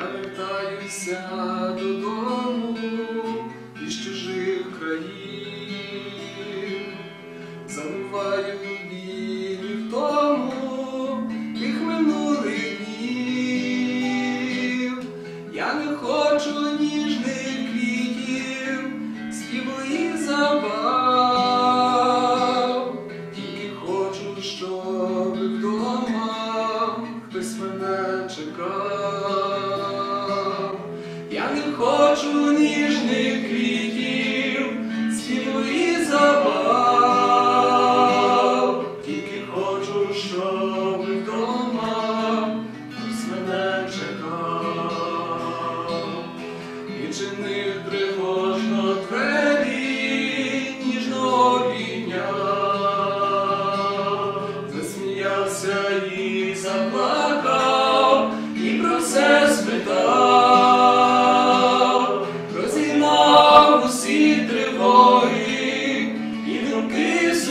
Я вертаюся додому із чужих країн, забуваю біль в тому тих минулих днів. Я не хочу ніжних квітів, співу забав, тільки хочу, щоб вдома хтось мене чекав. Хочу ніжних квітів, і забав, тільки хочу, щоб вдома хтось мене чекав. Відчинив тривожно двері ніжного війня, засміявся і заплакав, і про все спитав,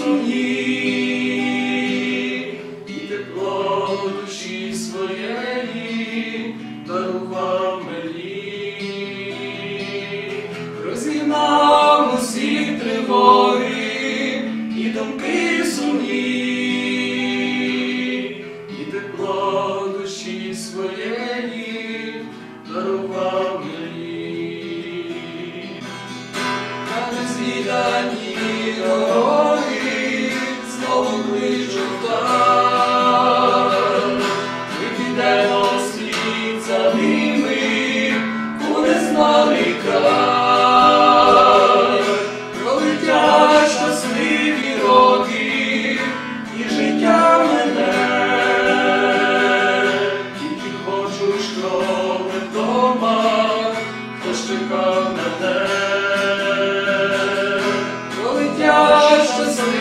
мені і тепло в душі своєї дарував мені, розігнав усі тривоги і думки сумні, і тепло в душі своєї дарував мені. на звіданні. all is